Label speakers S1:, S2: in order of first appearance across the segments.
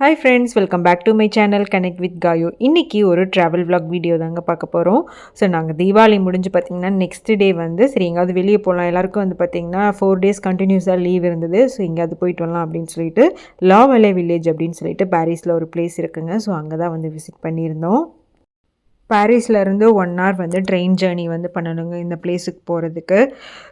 S1: Hi friends welcome back to my channel connect with காயோ இன்றைக்கி ஒரு travel vlog video தாங்க பார்க்க போகிறோம் ஸோ நாங்கள் தீபாவளி முடிஞ்சு பார்த்திங்கன்னா நெக்ஸ்ட் டே வந்து சரி எங்கேயாவது வெளியே போகலாம் எல்லாருக்கும் வந்து பார்த்திங்கன்னா ஃபோர் டேஸ் கண்டினியூஸாக லீவ் இருந்தது. ஸோ எங்கேயாவது போயிட்டு வரலாம் அப்படின்னு சொல்லிட்டு லாவலே வில்லேஜ் அப்படின்னு சொல்லிட்டு பாரிஸில் ஒரு பிளேஸ் இருக்குங்க. ஸோ அங்கே தான் வந்து விசிட் பண்ணியிருந்தோம். பாரிஸ்லேருந்து ஒன் ஹவர் வந்து ட்ரெயின் ஜேர்னி வந்து பண்ணணுங்க இந்த பிளேஸுக்கு போகிறதுக்கு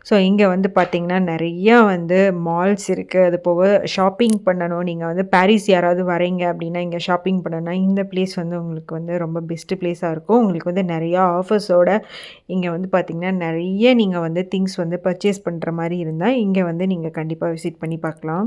S1: ஸோ இங்கே வந்து பார்த்திங்கன்னா நிறையா வந்து மால்ஸ் இருக்குது அது போக ஷாப்பிங் பண்ணணும். நீங்கள் வந்து பாரிஸ் யாராவது வரீங்க அப்படின்னா இங்கே ஷாப்பிங் பண்ணணும்னா இந்த பிளேஸ் வந்து உங்களுக்கு வந்து ரொம்ப பெஸ்ட்டு பிளேஸாக இருக்கும். உங்களுக்கு வந்து நிறையா ஆஃபர்ஸோட இங்கே வந்து பார்த்திங்கன்னா நிறைய நீங்கள் வந்து திங்ஸ் வந்து பர்ச்சேஸ் பண்ணுற மாதிரி இருந்தால் இங்கே வந்து நீங்கள் கண்டிப்பாக விசிட் பண்ணி பார்க்கலாம்.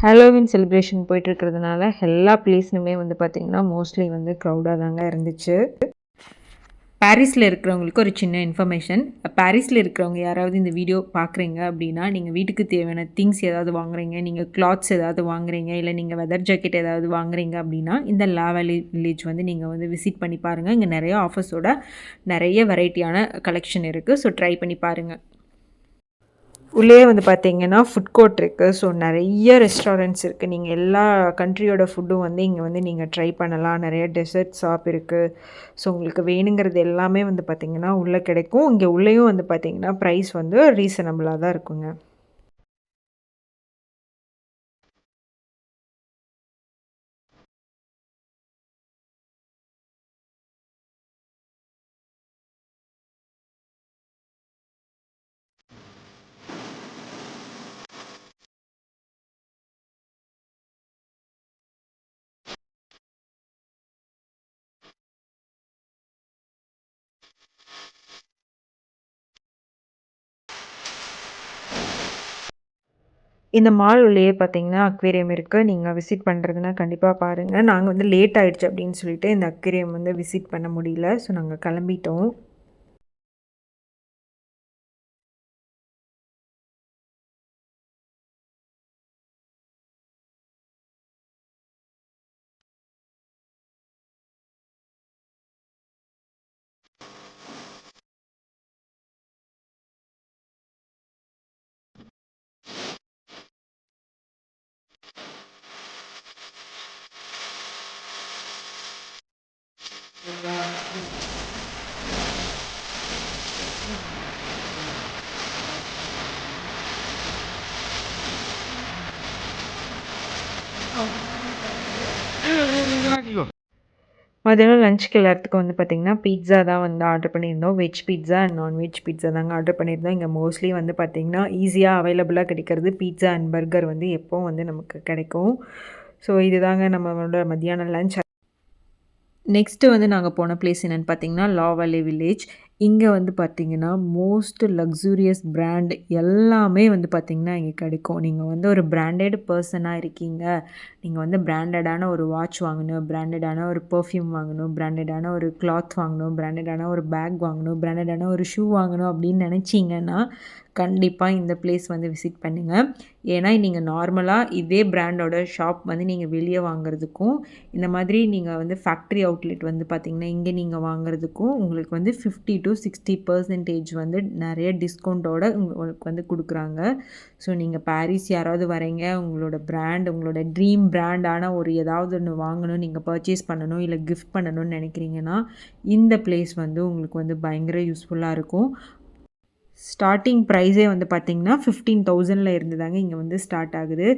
S1: ஹாலோவின் செலிப்ரேஷன் போயிட்டுருக்கிறதுனால எல்லா பிளேஸ்னுமே வந்து பார்த்திங்கன்னா மோஸ்ட்லி வந்து க்ரௌடாக தாங்க இருந்துச்சு. பாரிஸில் இருக்கிறவங்களுக்கு ஒரு சின்ன இன்ஃபர்மேஷன் பாரிஸில் இருக்கிறவங்க யாராவது இந்த வீடியோ பார்க்குறீங்க அப்படின்னா நீங்கள் வீட்டுக்கு தேவையான திங்ஸ் ஏதாவது வாங்குறீங்க நீங்கள் கிளாத்ஸ் ஏதாவது வாங்குறீங்க இல்லை நீங்கள் வெதர் ஜாக்கெட் ஏதாவது வாங்குறீங்க அப்படின்னா இந்த லாவலி வில்லேஜ் வந்து நீங்கள் வந்து விசிட் பண்ணி பாருங்கள் இங்கே நிறைய ஆஃபர்ஸோட நிறைய வெரைட்டியான கலெக்ஷன் இருக்குது ஸோ ட்ரை பண்ணி பாருங்கள் உள்ளே வந்து பார்த்தீங்கன்னா ஃபுட் கோர்ட் இருக்குது ஸோ நிறைய ரெஸ்டாரண்ட்ஸ் இருக்குது நீங்கள் எல்லா கண்ட்ரியோட ஃபுட்டும் வந்து இங்கே வந்து நீங்கள் ட்ரை பண்ணலாம். நிறைய டெசர்ட் ஷாப் இருக்குது ஸோ உங்களுக்கு வேணுங்கிறது எல்லாமே வந்து பார்த்திங்கன்னா உள்ளே கிடைக்கும். இங்கே உள்ளேயும் வந்து பார்த்திங்கன்னா ப்ரைஸ் வந்து ரீசனபிளாக தான் இருக்குங்க. இந்த மால் உள்ளேயே பார்த்தீங்கன்னா அக்வேரியம் இருக்குது நீங்கள் விசிட் பண்ணுறதுனா கண்டிப்பாக பாருங்கள் நாங்கள் வந்து லேட் ஆகிடுச்சு அப்படின்னு சொல்லிட்டு இந்த அக்வேரியம் வந்து விசிட் பண்ண முடியல. ஸோ நாங்கள் கிளம்பிட்டோம். மதியானம் லஞ்சுக்கு எல்லாத்துக்கும் வந்து பார்த்திங்கன்னா பீட்ஸா தான் வந்து ஆர்டர் பண்ணியிருந்தோம். Veg pizza and non veg pizza தாங்க ஆர்டர் பண்ணியிருந்தோம். இங்கே மோஸ்ட்லி வந்து பார்த்திங்கன்னா ஈஸியாக அவைலபிளாக கிடைக்கிறது பீட்ஸா அண்ட் பர்கர் வந்து எப்போவும் வந்து நமக்கு கிடைக்கும். ஸோ இதுதாங்க நம்மளோட மதியான லஞ்ச் நெக்ஸ்ட்டு வந்து நாங்கள் போன பிளேஸ் என்னென்னு பார்த்தீங்கன்னா லாவலே வில்லேஜ் இங்கே வந்து பார்த்திங்கன்னா மோஸ்ட் லக்ஸூரியஸ் பிராண்ட் எல்லாமே வந்து பார்த்திங்கன்னா இங்கே கிடைக்கும். நீங்கள் வந்து ஒரு பிராண்டட் பர்சனாக இருக்கீங்க. நீங்கள் வந்து பிராண்டடான ஒரு வாட்ச் வாங்கணும் பிராண்டடான ஒரு பர்ஃப்யூம் வாங்கணும் பிராண்டடான ஒரு கிளாத் வாங்கணும் பிராண்டடான ஒரு பேக் வாங்கணும் பிராண்டடான ஒரு ஷூ வாங்கணும் அப்படின்னு நினச்சிங்கன்னா கண்டிப்பாக இந்த பிளேஸ் வந்து விசிட் பண்ணுங்கள் ஏன்னா நீங்கள் நார்மலாக இதே பிராண்டோட ஷாப் வந்து நீங்கள் வெளியே வாங்குறதுக்கும் இந்த மாதிரி நீங்கள் வந்து ஃபேக்ட்ரி அவுட்லெட் வந்து பார்த்திங்கன்னா இங்கே நீங்கள் வாங்குறதுக்கும் உங்களுக்கு வந்து ஃபிஃப்டி டு சிக்ஸ்டி பர்சன்டேஜ் வந்து நிறைய டிஸ்கவுண்ட்டோட உங்களுக்கு வந்து கொடுக்குறாங்க. ஸோ நீங்கள் பாரிஸ் யாராவது வரீங்க உங்களோட பிராண்ட் உங்களோட ட்ரீம் பிராண்டான ஒரு ஏதாவது ஒன்று வாங்கணும் நீங்கள் பர்ச்சேஸ் பண்ணணும் இல்லை கிஃப்ட் பண்ணணும்னு நினைக்கிறீங்கன்னா இந்த பிளேஸ் வந்து உங்களுக்கு வந்து பயங்கர யூஸ்ஃபுல்லாக இருக்கும். ஸ்டார்டிங் ப்ரைஸே வந்து பார்த்திங்கன்னா ஃபிஃப்டீன் தௌசண்டில் இருந்து தாங்க இங்கே வந்து ஸ்டார்ட் ஆகுது.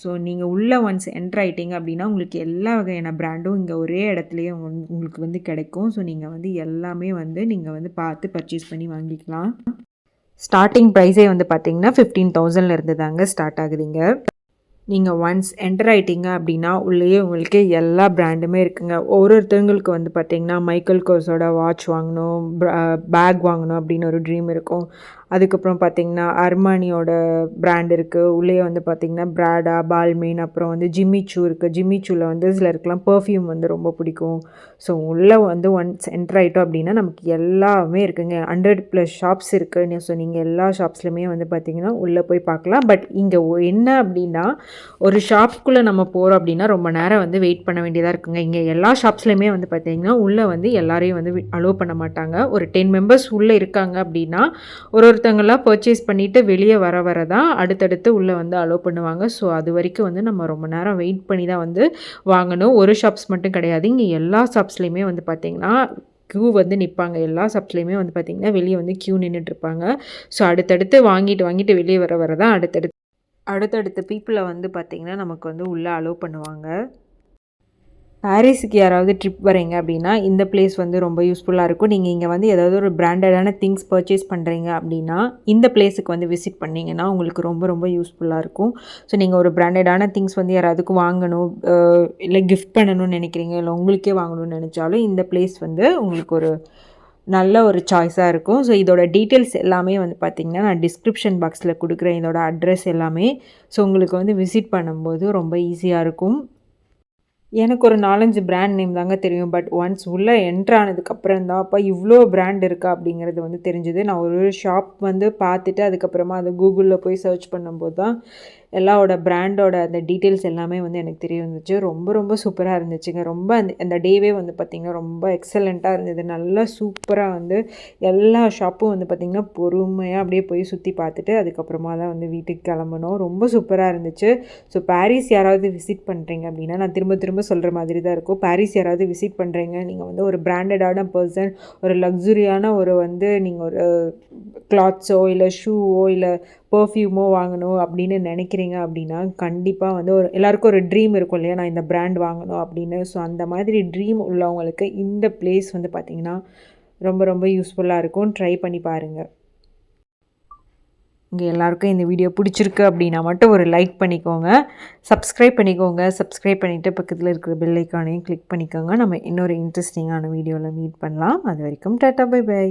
S1: ஸோ நீங்கள் உள்ளே ஒன்ஸ் என்ட்ரு ஆகிட்டீங்க அப்படின்னா உங்களுக்கு எல்லா வகையான ப்ராண்டும் இங்கே ஒரே இடத்துலையே உங்களுக்கு வந்து கிடைக்கும். ஸோ நீங்கள் வந்து எல்லாமே வந்து நீங்கள் வந்து பார்த்து பர்ச்சேஸ் பண்ணி வாங்கிக்கலாம். ஸ்டார்டிங் ப்ரைஸே வந்து பார்த்திங்கன்னா ஃபிஃப்டீன் தௌசண்டில் இருந்து தாங்க ஸ்டார்ட் ஆகுதுங்க நீங்கள் ஒன்ஸ் என்டர் ஆகிட்டீங்க அப்படின்னா உள்ளேயே உங்களுக்கு எல்லா ப்ராண்டுமே இருக்குங்க. ஒரு ஒருத்தவங்களுக்கு வந்து பார்த்திங்கன்னா மைக்கேல் கோர்ஸோட வாட்ச் வாங்கணும் பேக் வாங்கணும் அப்படின்னு ஒரு ட்ரீம் இருக்கும். அதுக்கப்புறம் பார்த்திங்கன்னா அர்மானியோட பிராண்ட் இருக்குது உள்ளே வந்து பார்த்திங்கன்னா பிராடா பால்மீன் அப்புறம் வந்து ஜிம்மிச்சூ இருக்குது ஜிம்மிச்சூவில் வந்து சிலருக்குலாம் பர்ஃப்யூம் வந்து ரொம்ப பிடிக்கும். ஸோ உள்ளே வந்து ஒன்ஸ் என்டர் ஆகிட்டோம் அப்படின்னா நமக்கு எல்லாமே இருக்குங்க. ஹண்ட்ரட் ப்ளஸ் ஷாப்ஸ் இருக்குது ஸோ நீங்கள் எல்லா ஷாப்ஸ்லையுமே வந்து பார்த்திங்கன்னா உள்ளே போய் பார்க்கலாம். பட் இங்கே என்ன அப்படின்னா ஒரு ஷாப்புக்குள்ளே நம்ம போகிறோம் அப்படின்னா ரொம்ப நேரம் வந்து வெயிட் பண்ண வேண்டியதாக இருக்குங்க. இங்கே எல்லா ஷாப்ஸ்லையுமே வந்து பார்த்திங்கன்னா உள்ளே வந்து எல்லாரையும் வந்து அலோவ் பண்ண மாட்டாங்க. ஒரு டென் மெம்பர்ஸ் உள்ளே இருக்காங்க அப்படின்னா ஒரு ஒரு ஒருத்தங்களாம் பர்ச்சேஸ் பண்ணிவிட்டு வெளியே வர வர தான் அடுத்தடுத்து உள்ளே வந்து அலோவ் பண்ணுவாங்க. ஸோ அது வரைக்கும் வந்து நம்ம ரொம்ப நேரம் வெயிட் பண்ணி தான் வந்து வாங்கணும். ஒரு ஷாப்ஸ் மட்டும் கிடையாது. இங்கே எல்லா ஷாப்ஸ்லேயுமே வந்து பார்த்திங்கன்னா க்யூ வந்து நிற்பாங்க எல்லா சப்ஸ்லேயுமே வந்து பார்த்திங்கன்னா வெளியே வந்து க்யூ நின்றுட்டுருப்பாங்க ஸோ அடுத்தடுத்து வாங்கிட்டு வாங்கிட்டு வெளியே வர வர தான் அடுத்தடுத்து. அடுத்தடுத்த பீப்புளை வந்து பார்த்திங்கன்னா நமக்கு வந்து உள்ளே அலோவ் பண்ணுவாங்க. பாரிஸுக்கு யாராவது ட்ரிப் வரீங்க அப்படின்னா இந்த பிளேஸ் வந்து ரொம்ப யூஸ்ஃபுல்லாக இருக்கும். நீங்கள் இங்கே வந்து ஏதாவது ஒரு பிராண்டடான திங்ஸ் பர்ச்சேஸ் பண்ணுறீங்க அப்படின்னா இந்த பிளேஸுக்கு வந்து விசிட் பண்ணிங்கன்னா உங்களுக்கு ரொம்ப ரொம்ப யூஸ்ஃபுல்லாக இருக்கும். ஸோ நீங்கள் ஒரு பிராண்டடான திங்ஸ் வந்து யாராவதுக்கு வாங்கணும் இல்லை கிஃப்ட் பண்ணணும்னு நினைக்கிறீங்க இல்லை உங்களுக்கே வாங்கணும்னு நினச்சாலும் இந்த பிளேஸ் வந்து உங்களுக்கு ஒரு நல்ல ஒரு சாய்ஸாக இருக்கும். ஸோ இதோட டீட்டெயில்ஸ் எல்லாமே வந்து பார்த்திங்கன்னா நான் டிஸ்கிரிப்ஷன் பாக்ஸில் கொடுக்குறேன். இதோட அட்ரஸ் எல்லாமே. ஸோ உங்களுக்கு வந்து விசிட் பண்ணும்போது ரொம்ப ஈஸியாக இருக்கும். எனக்கு ஒரு நாலஞ்சு பிராண்ட் நேம் தாங்க தெரியும் பட் ஒன்ஸ் உள்ளே என்ட்ரு ஆனதுக்கப்புறம் தான் அப்போ இவ்வளோ பிராண்ட் இருக்கா அப்படிங்கிறது வந்து தெரிஞ்சுது. நான் ஒரு ஷாப் வந்து பார்த்துட்டு அதுக்கப்புறமா அதை கூகுளில் போய் சர்ச் பண்ணும்போது தான் எல்லாவோட பிராண்டோட அந்த டீட்டெயில்ஸ் எல்லாமே வந்து எனக்கு தெரிய வந்துச்சு ரொம்ப ரொம்ப சூப்பராக இருந்துச்சுங்க. ரொம்ப அந்த அந்த டேவே வந்து பார்த்திங்கன்னா ரொம்ப எக்ஸலண்ட்டாக இருந்தது. நல்லா சூப்பராக வந்து எல்லா ஷாப்பும் வந்து பார்த்திங்கன்னா பொறுமையாக அப்படியே போய் சுற்றி பார்த்துட்டு அதுக்கப்புறமா தான் வந்து வீட்டுக்கு கிளம்பணும் ரொம்ப சூப்பராக இருந்துச்சு. ஸோ பாரிஸ் யாராவது விசிட் பண்ணுறீங்க அப்படின்னா நான் திரும்ப திரும்ப சொல்கிற மாதிரி தான் இருக்கும். பாரிஸ் யாராவது விசிட் பண்ணுறீங்க நீங்கள் வந்து ஒரு பிராண்டடான பர்சன் ஒரு லக்ஸுரியான ஒரு வந்து நீங்கள் ஒரு கிளாத்ஸோ இல்லை ஷூவோ இல்லை பர்ஃப்யூமோ வாங்கணும் அப்படின்னு நினைக்கிறீங்க அப்படின்னா கண்டிப்பாக வந்து ஒரு எல்லாருக்கும் ஒரு ட்ரீம் இருக்கும் இல்லையா? நான் இந்த பிராண்ட் வாங்கணும் அப்படின்னு. ஸோ அந்த மாதிரி ட்ரீம் உள்ளவங்களுக்கு இந்த பிளேஸ் வந்து பார்த்திங்கன்னா ரொம்ப ரொம்ப யூஸ்ஃபுல்லாக இருக்கும். ட்ரை பண்ணி பாருங்கள் இங்கே எல்லாருக்கும் இந்த வீடியோ பிடிச்சிருக்கு அப்படின்னா மட்டும் ஒரு லைக் பண்ணிக்கோங்க. சப்ஸ்கிரைப் பண்ணிக்கோங்க. சப்ஸ்கிரைப் பண்ணிவிட்டு பக்கத்தில் இருக்கிற பில்லைக்கானையும் கிளிக் பண்ணிக்கோங்க. நம்ம இன்னொரு இன்ட்ரெஸ்டிங்கான வீடியோவில் மீட் பண்ணலாம். அது வரைக்கும் டாட்டா பை பை